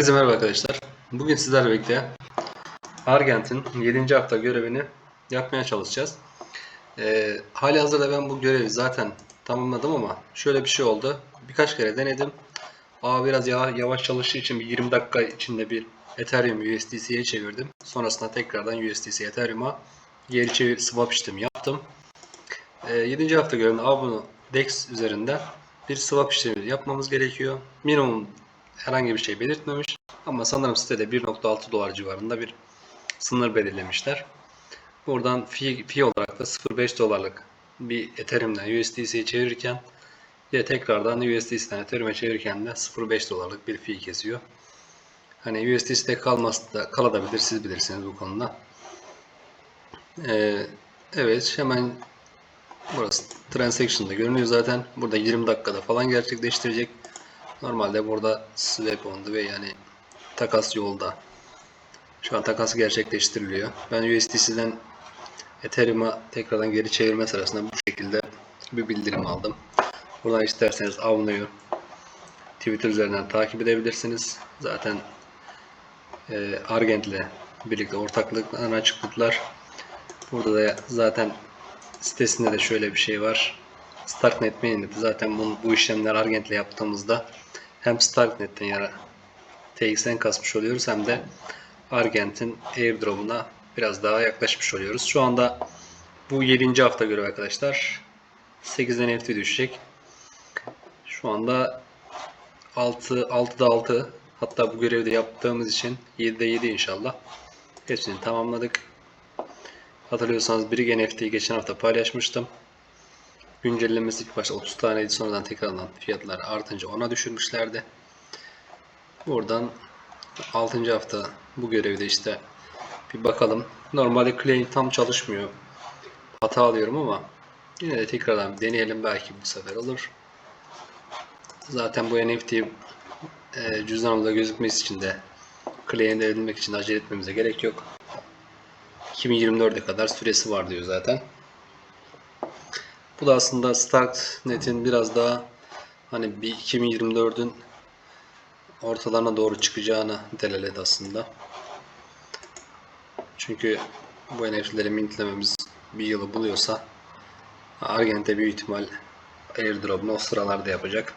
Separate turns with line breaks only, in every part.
Herkese merhaba arkadaşlar. Bugün sizlerle birlikte Argent'in 7. hafta görevini yapmaya çalışacağız. Ee, hali hazırda ben bu görevi zaten tamamladım ama şöyle bir şey oldu. Birkaç kere denedim. Aa biraz yavaş, çalıştığı için bir 20 dakika içinde bir Ethereum USDC'ye çevirdim. Sonrasında tekrardan USDC Ethereum'a geri çevir swap işlemi yaptım. Ee, 7. hafta görevinde bunu DEX üzerinden bir swap işlemi yapmamız gerekiyor. Minimum herhangi bir şey belirtmemiş. Ama sanırım sitede 1.6 dolar civarında bir sınır belirlemişler. Buradan fee, fee olarak da 0.5 dolarlık bir Ethereum'den USDC'ye çevirirken ve tekrardan USDC'den Ethereum'e çevirirken de 0.5 dolarlık bir fee kesiyor. Hani USDC'de kalması da kalabilir siz bilirsiniz bu konuda. Ee, evet hemen burası transaction'da görünüyor zaten. Burada 20 dakikada falan gerçekleştirecek. Normalde burada swap on way yani takas yolda. Şu an takas gerçekleştiriliyor. Ben USDC'den Ethereum'a tekrardan geri çevirme sırasında bu şekilde bir bildirim aldım. Buradan isterseniz Avno'yu Twitter üzerinden takip edebilirsiniz. Zaten e, Argent ile birlikte ortaklıklarını açıkladılar. Burada da zaten sitesinde de şöyle bir şey var. Starknet mainnet'i zaten bu, bu işlemler Argent ile yaptığımızda hem Starknet'ten yana TX'den kasmış oluyoruz hem de Argent'in airdrop'una biraz daha yaklaşmış oluyoruz. Şu anda bu 7. hafta görev arkadaşlar. 8 NFT düşecek. Şu anda 6 6'da 6 hatta bu görevi de yaptığımız için 7'de 7 inşallah. Hepsini tamamladık. Hatırlıyorsanız Brig NFT'yi geçen hafta paylaşmıştım. Güncellemesi ilk başta 30 taneydi sonradan tekrardan fiyatlar artınca ona düşürmüşlerdi. Buradan 6. hafta bu görevde işte bir bakalım. Normalde claim tam çalışmıyor. Hata alıyorum ama yine de tekrardan deneyelim belki bu sefer olur. Zaten bu NFT e, cüzdanımda gözükmesi için de claim edilmek için acele etmemize gerek yok. 2024'e kadar süresi var diyor zaten. Bu da aslında Starknet'in biraz daha hani bir 2024'ün ortalarına doğru çıkacağını delalet aslında. Çünkü bu NFT'leri mintlememiz bir yılı buluyorsa Argent'e büyük ihtimal airdrop'unu o sıralarda yapacak.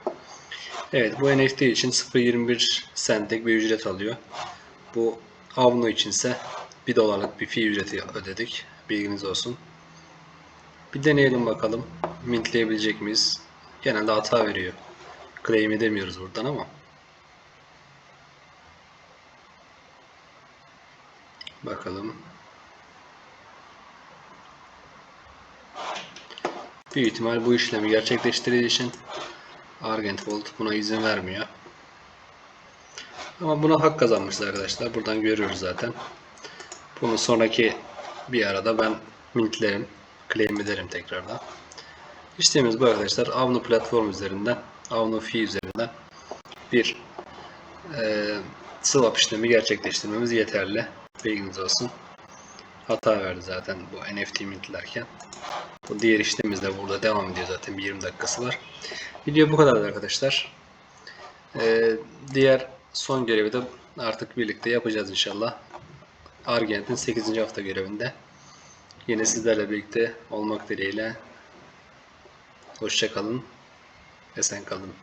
Evet bu NFT için 0.21 centlik bir ücret alıyor. Bu Avno içinse 1 dolarlık bir fee ücreti ödedik. Bilginiz olsun. Bir deneyelim bakalım. Mintleyebilecek miyiz? Genelde hata veriyor. Claim edemiyoruz buradan ama. Bakalım. Büyük ihtimal bu işlemi gerçekleştirdiği için Argent buna izin vermiyor. Ama buna hak kazanmışız arkadaşlar. Buradan görüyoruz zaten. Bunu sonraki bir arada ben mintlerim claim ederim tekrardan. İşlemimiz bu arkadaşlar. Avno platform üzerinden, Avno fee üzerinden bir e, swap işlemi gerçekleştirmemiz yeterli. Bilginiz olsun. Hata verdi zaten bu NFT mintlerken. Bu diğer işlemimiz de burada devam ediyor zaten. Bir 20 dakikası var. Video bu kadar arkadaşlar. E, diğer son görevi de artık birlikte yapacağız inşallah. Argent'in 8. hafta görevinde. Yine sizlerle birlikte olmak dileğiyle. Hoşçakalın. Esen kalın.